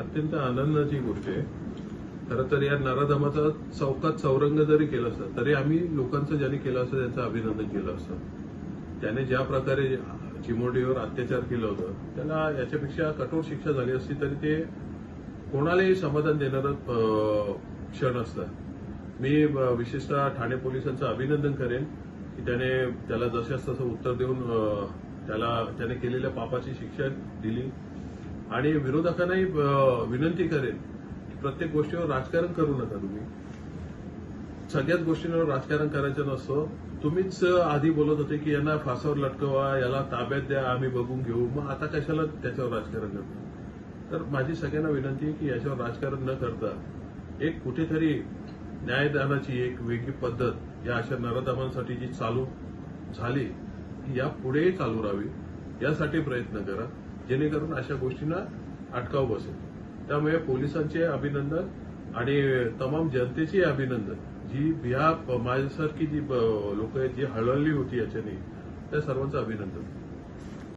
अत्यंत आनंदाची गोष्ट आहे. खरं तर या नराधमाचा चौकात चौरंग जरी केलं असतं तरी आम्ही लोकांचं ज्यांनी केलं असतं त्यांचं अभिनंदन केलं असतं. त्याने ज्या प्रकारे चिमोडीवर अत्याचार केलं होतं त्याला याच्यापेक्षा कठोर शिक्षा झाली असती तरी ते कोणालाही समाधान देणारं अं, क्षण असतं. मी विशेषतः ठाणे पोलिसांचं अभिनंदन करेन की त्याने त्याला जशास तसं उत्तर देऊन त्याला त्याने केलेल्या पापाची शिक्षा दिली. आणि विरोधकांनाही विनंती करेन प्रत्येक गोष्टीवर राजकारण करू नका तुम्ही. सगळ्याच गोष्टींवर राजकारण करायचं नसतं. तुम्हीच आधी बोलत होते की यांना फासावर लटकवा याला ताब्यात द्या आम्ही बघून घेऊ. मग आता कशाला त्याच्यावर राजकारण करतो? तर माझी सगळ्यांना विनंती आहे की याच्यावर राजकारण न करता एक कुठेतरी न्यायदानाची एक वेगळी पद्धत या अशा नरदमांसाठी जी चालू झाली ती या पुढेही चालू राहावी. यासाठी प्रयत्न करा. जेणेकरून अशा गोष्टींना अटकाव बसेल. त्यामुळे पोलिसांचे अभिनंदन आणि तमाम जनतेचे अभिनंदन. जी बिहा माझ्यासारखी जी लोक आहेत जी हळहळली होती याच्याने त्या सर्वांचं अभिनंदन.